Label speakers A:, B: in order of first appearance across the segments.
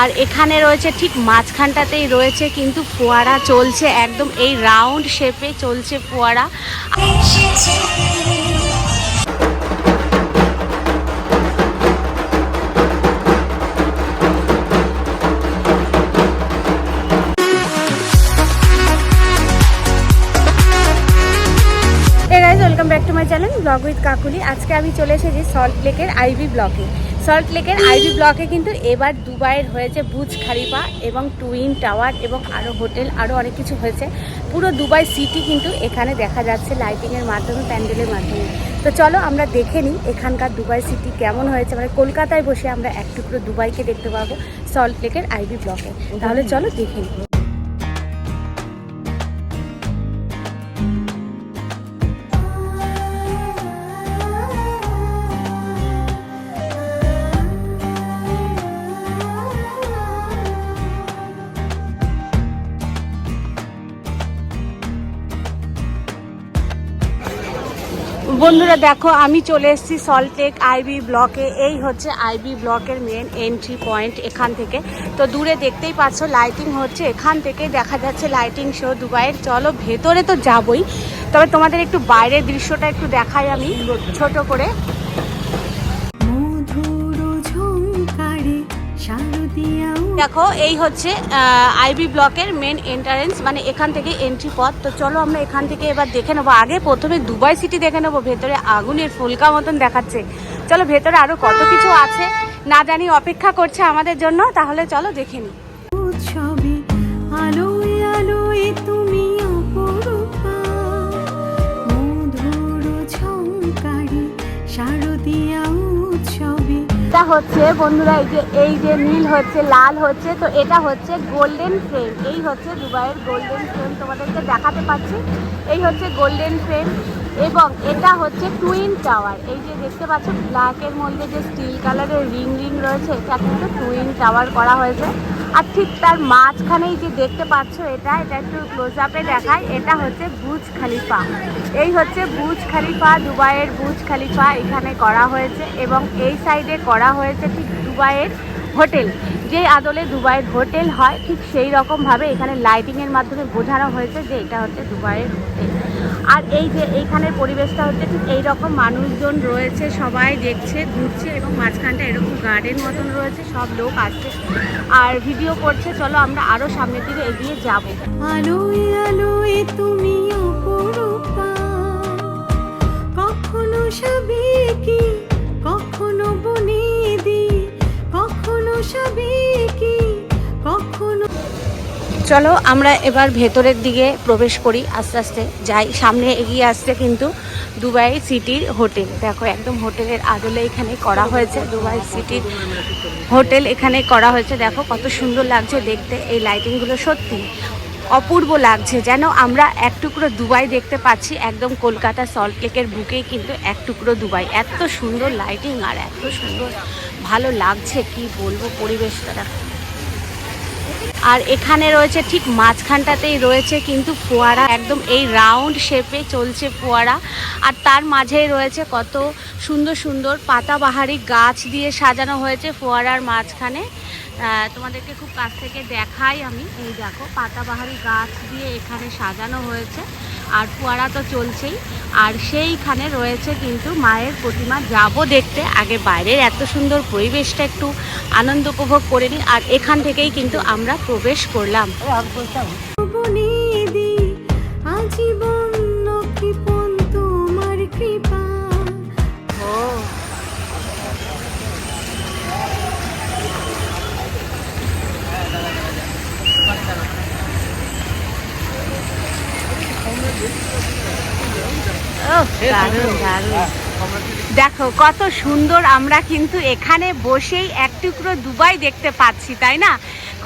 A: আর এখানে রয়েছে ঠিক মাঝখানটাতেই রয়েছে কিন্তু ফোয়ারা চলছে একদম এই রাউন্ড শেপে চলছে ফোয়ারা। Welcome back to my channel blog with Kakuli আজকে আমি চলে এসেছি সল্ট লেকের আইভি ব্লকে। সল্ট লেকের আইভি ব্লকে কিন্তু এবার দুবাইয়ের হয়েছে বুজ খালিফা এবং টুইন টাওয়ার এবং আরও হোটেল আরও অনেক কিছু হয়েছে। পুরো দুবাই সিটি কিন্তু এখানে দেখা যাচ্ছে লাইটিংয়ের মাধ্যমে, প্যান্ডেলের মাধ্যমে। তো চলো আমরা দেখে নিই এখানকার দুবাই সিটি কেমন হয়েছে। মানে কলকাতায় বসে আমরা এক টুকরো দুবাইকে দেখতে পাবো সল্ট লেকের আইভি ব্লকে। তাহলে চলো দেখে নিই। বন্ধুরা দেখো, আমি চলে এসেছি সল্টলেক আইবি ব্লকে এই হচ্ছে আইবি ব্লকের মেন এন্ট্রি পয়েন্ট এখান থেকে। তো দূরে দেখতেই পাচ্ছ লাইটিং হচ্ছে এখান থেকে। দেখা যাচ্ছে লাইটিং শো দুবাইয়ের। চলো, ভেতরে তো যাবই। তবে তোমাদের একটু বাইরের দৃশ্যটা একটু দেখাই আমি, ছোট করে। দেখো, এই হচ্ছে আইবি ব্লকের মেন এন্ট্রান্স মানে এখান থেকে এন্ট্রি পথ। তো চলো আমরা এখান থেকে এবার দেখে নেব। আগে প্রথমে দুবাই সিটি দেখে নেব, ভেতরে আগুনের ফুলকা মতন দেখাচ্ছে। চলো, ভেতরে আরও কত কিছু আছে, না জানি অপেক্ষা করছে আমাদের জন্য। তাহলে চলো দেখে নিই এটা হচ্ছে, বন্ধুরা, এই যে এই যে নীল হচ্ছে, লাল হচ্ছে, তো এটা হচ্ছে গোল্ডেন ফ্রেম এই হচ্ছে দুবাইয়ের গোল্ডেন ফ্রেম তোমাদেরকে দেখাতে পাচ্ছি। এই হচ্ছে গোল্ডেন ফ্রেম এবং এটা হচ্ছে টুইন টাওয়ার এই যে দেখতে পাচ্ছ ব্ল্যাকের মধ্যে যে স্টিল কালারের রিং রিং রয়েছে, এটা কিন্তু টুইন টাওয়ার করা হয়েছে। আর ঠিক তার মাঝখানেই যে দেখতে পাচ্ছ এটা এটা একটু ক্লোজ আপে দেখায় এটা হচ্ছে বুজ খালিফা। এই হচ্ছে বুজ খালিফা, দুবাইয়ের বুজ খালিফা এখানে করা হয়েছে এবং এই সাইডে করা হয়েছে ঠিক দুবাইয়ের হোটেল। যে আদলে দুবাইয়ের হোটেল হয়, ঠিক সেই রকমভাবে এখানে লাইটিংয়ের মাধ্যমে বোঝানো হয়েছে যে এটা হচ্ছে দুবাইয়ের হোটেল। আর এই যে এইখানের পরিবেশটা হচ্ছে ঠিক এই রকম মানুষজন রয়েছে, সবাই দেখছে, ঘুরছে এবং মাঝখানটা এরকম গার্ডেন মতন রয়েছে, সব লোক আসছে আর ভিডিও করছে। চলো আমরা আরও সামনের দিকে এগিয়ে যাব।
B: আলোয় কখনো সাবেকি কখনো
A: চলো, আমরা এবার ভেতরের দিকে প্রবেশ করি, আস্তে আস্তে যাই। সামনে এগিয়ে আসছে কিন্তু দুবাই সিটির হোটেল। দেখো, একদম হোটেলের আদলে এখানে করা হয়েছে, দুবাই সিটির হোটেল এখানে করা হয়েছে। দেখো, কত সুন্দর লাগছে দেখতে, এই লাইটিংগুলো সত্যি অপূর্ব লাগছে। যেন আমরা এক টুকরো দুবাই দেখতে পাচ্ছি, একদম কলকাতা সল্ট সল্টলেকের বুকেই কিন্তু এক টুকরো দুবাই। এত সুন্দর লাইটিং আর এত সুন্দর, ভালো লাগছে, কি বলব পরিবেশটা দেখো। আর এখানে রয়েছে ঠিক মাঝখানটাতেই রয়েছে কিন্তু ফোয়ারা একদম এই রাউন্ড শেপে চলছে ফোয়ারা। আর তার মাঝেই রয়েছে কত সুন্দর সুন্দর পাতাবাহারি গাছ দিয়ে সাজানো হয়েছে ফোয়ারার মাঝখানে। তোমাদেরকে খুব কাছ থেকে দেখাই আমি। এই দেখো, পাতাবাহারি গাছ দিয়ে এখানে সাজানো হয়েছে। আর ফোয়ারা তো চলছেই। আর সেইখানে রয়েছে কিন্তু মায়ের প্রতিমা। যাব দেখতে, আগে বাইরের এত সুন্দর পরিবেশটা একটু আনন্দ উপভোগ করে নিই। আর এখান থেকেই কিন্তু আমরা প্রবেশ করলাম। দেখো, কত সুন্দর আমরা কিন্তু এখানে বসেই এক টুকরো দুবাই দেখতে পাচ্ছি, তাই না?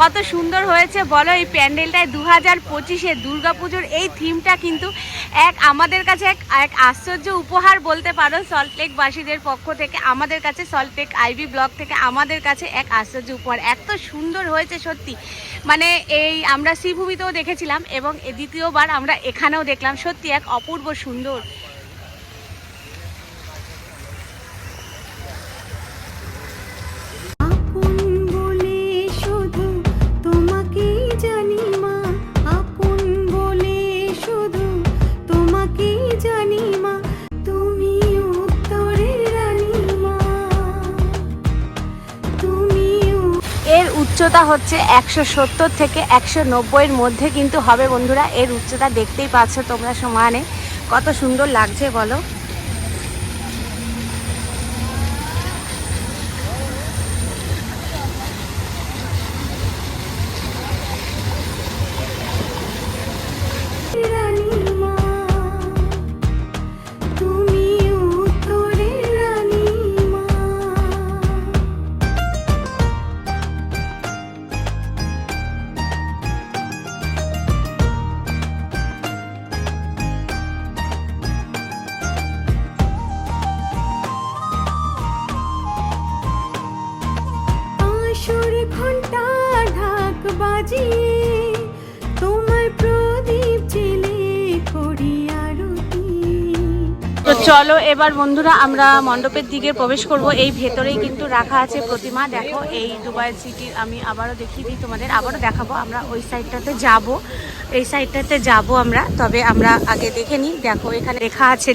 A: কত সুন্দর হয়েছে, বলো এই প্যান্ডেলটায় দু হাজার পঁচিশে দুর্গাপুজোর এই থিমটা কিন্তু এক আমাদের কাছে এক এক আশ্চর্য উপহার বলতে পারো সল্টলেকবাসীদের পক্ষ থেকে, আমাদের কাছে সল্টলেক আইবি ব্লক থেকে আমাদের কাছে এক আশ্চর্য উপহার। এত সুন্দর হয়েছে সত্যি। মানে এই আমরা শ্রীভূমিতেও দেখেছিলাম এবং দ্বিতীয়বার আমরা এখানেও দেখলাম, সত্যি এক অপূর্ব সুন্দর। উচ্চতা হচ্ছে একশো সত্তর থেকে একশো নব্বইয়ের মধ্যে কিন্তু হবে বন্ধুরা। এর উচ্চতা দেখতেই পাচ্ছ তোমরা সমানে। কত সুন্দর লাগছে বলো। চলো, এবার বন্ধুরা আমরা মণ্ডপের দিকে প্রবেশ করব। এই ভেতরেই কিন্তু রাখা আছে প্রতিমা। দেখো, এই দুবাই সিটির আমি আবারও দেখিয়ে দিই তোমাদের, আবারও দেখাবো। আমরা ওই সাইডটাতে যাব। এই সাইডটাতে যাব আমরা, তবে আমরা আগে দেখে নিই। দেখো, এখানে লেখা আছে,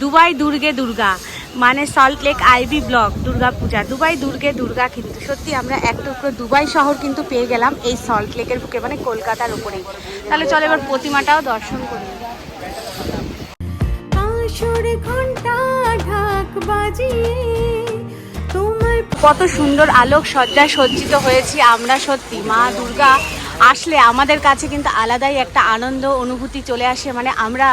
A: দুবাই দুর্গে দুর্গা মানে Salt Lake IB block, Durga Puja. Dubai দুর্গে দুর্গা কিন্তু, সত্যি আমরা এক টুকরো দুবাই শহর কিন্তু পেয়ে গেলাম এই সল্ট লেকের বুকে মানে কলকাতার উপরেই। তাহলে চলো এবার প্রতিমাটাও দর্শন করি। কত সুন্দর আলোক সজ্জা সজ্জিত হয়েছি আমরা সত্যি। মা দুর্গা আসলে আমাদের কাছে কিন্তু আলাদাই একটা আনন্দ, অনুভূতি চলে আসে। মানে আমরা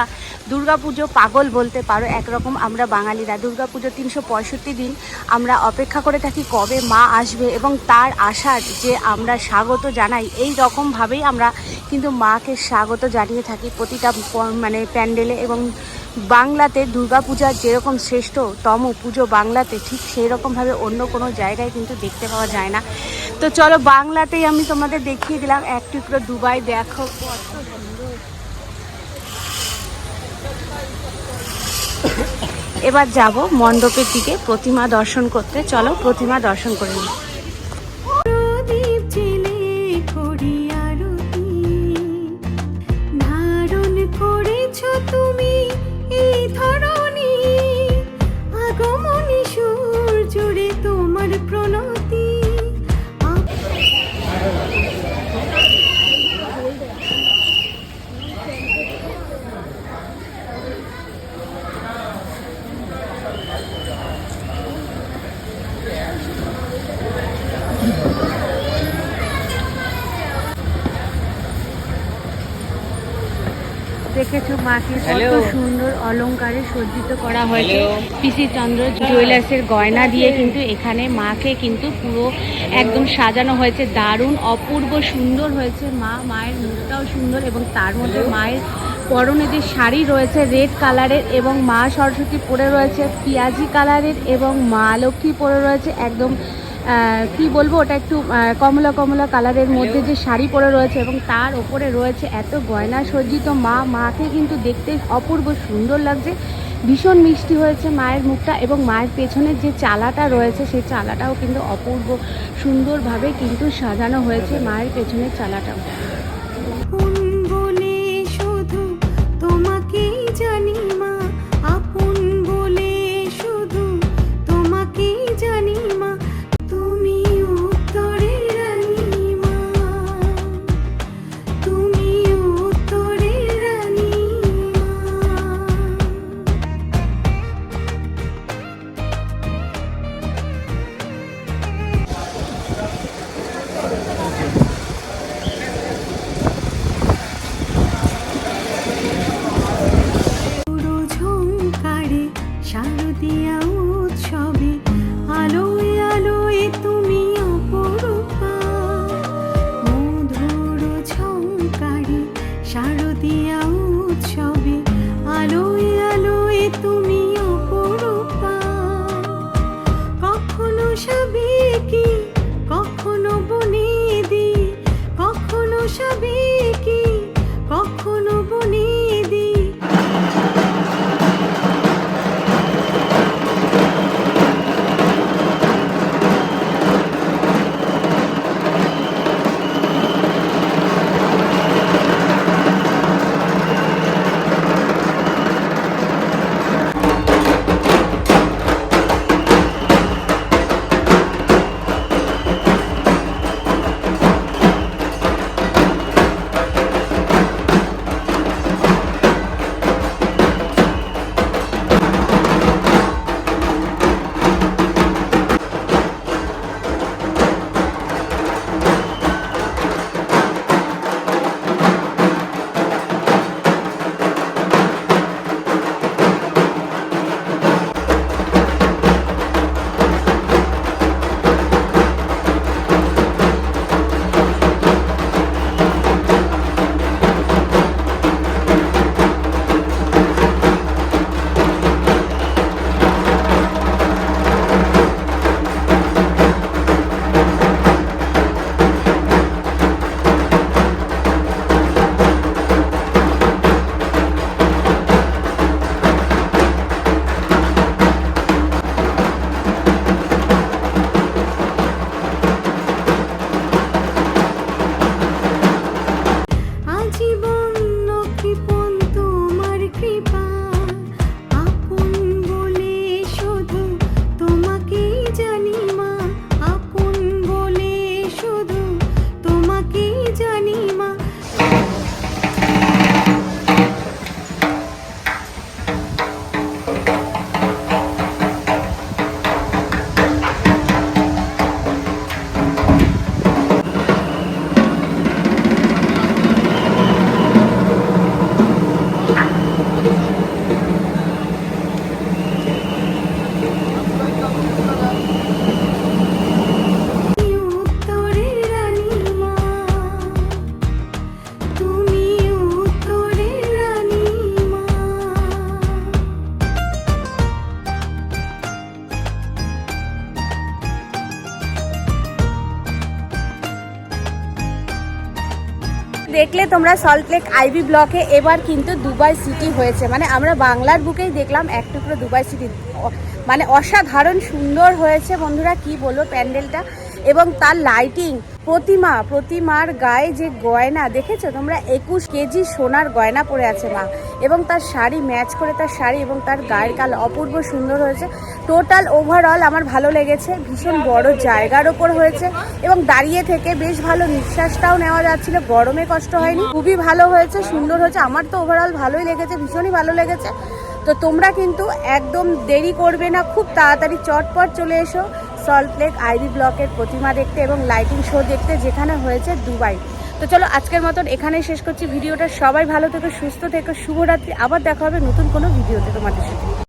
A: দুর্গাপুজো পাগল বলতে পারো, একরকম আমরা বাঙালিরা। দুর্গাপুজো তিনশো পঁয়ষট্টি দিন আমরা অপেক্ষা করে থাকি কবে মা আসবে এবং তার আসার যে আমরা স্বাগত জানাই, এই রকমভাবেই আমরা কিন্তু মাকে স্বাগত জানিয়ে থাকি প্রতিটা মানে প্যান্ডেলে এবং বাংলাতে দুর্গাপূজার যেরকম শ্রেষ্ঠতম পুজো বাংলাতে, ঠিক সেই রকমভাবে অন্য কোনো জায়গায় কিন্তু দেখতে পাওয়া যায় না। তো চলো বাংলাতেই আমি তোমাদের দেখিয়ে দিলাম, এক টুকরো দুবাই দেখো। এবার যাব মণ্ডপের দিকে, প্রতিমা দর্শন করতে। চলো প্রতিমা দর্শন করে নিই। দেখেছ মাকে কত সুন্দর অলংকারে সজ্জিত করা হয়েছে। পিসি চন্দ্র জুয়েলার্সের গয়না দিয়ে কিন্তু এখানে মাকে কিন্তু পুরো একদম সাজানো হয়েছে। দারুণ অপূর্ব সুন্দর হয়েছে। মা মায়ের মুখটাও সুন্দর এবং তার মধ্যে মায়ের পরনে যে শাড়ি রয়েছে রেড কালারের এবং মা সরস্বতী পরে রয়েছে পিয়াজি কালারের এবং মা লক্ষ্মী পরে রয়েছে একদম কি বলব, ওটা একটু কমলা কমলা কালারের মধ্যে যে শাড়ি পরে রয়েছে এবং তার ওপরে রয়েছে এত গয়না সজ্জিত মা, মাকে কিন্তু দেখতে অপূর্ব সুন্দর লাগছে। ভীষণ মিষ্টি হয়েছে মায়ের মুখটা এবং মায়ের পেছনের যে চালাটা রয়েছে, সেই চালাটাও কিন্তু অপূর্ব সুন্দরভাবে কিন্তু সাজানো হয়েছে মায়ের পেছনের চালাটাও। তোমরা সল্টলেক আইবি ব্লকে এবার কিন্তু দুবাই সিটি হয়েছে। মানে আমরা বাংলার বুকেই দেখলাম এক টুকরো দুবাই সিটি মানে অসাধারণ সুন্দর হয়েছে বন্ধুরা, কি বলব প্যান্ডেলটা। এবং তার লাইটিং প্রতিমা, প্রতিমার গায়ে যে গয়না, দেখেছ তোমরা? একুশ কেজি সোনার গয়না পরে আছে মা। এবং তার শাড়ি ম্যাচ করে তার শাড়ি এবং তার গায়ের কাল অপূর্ব সুন্দর হয়েছে। টোটাল ওভারঅল আমার ভালো লেগেছে, ভীষণ বড় জায়গার ওপর হয়েছে এবং দাঁড়িয়ে থেকে বেশ ভালো নিঃশ্বাসটাও নেওয়া যাচ্ছিল, গরমে কষ্ট হয়নি, খুবই ভালো হয়েছে, সুন্দর হয়েছে, আমার তো ওভারঅল ভালোই লেগেছে, ভীষণই ভালো লেগেছে। তো তোমরা কিন্তু একদম দেরি করবে না, খুব তাড়াতাড়ি চটপট চলে এসো সল্টলেক আইবি ব্লকের প্রতিমা দেখতে এবং লাইটিং শো দেখতে যেখানে হয়েছে দুবাই। তো চলো আজকের মতন এখানেই শেষ করছি। ভিডিওটা সবাই ভালো থেকো, সুস্থ থেকো। শুভরাত্রি। আবার দেখা হবে নতুন কোনো ভিডিওতে তোমাদের সাথে।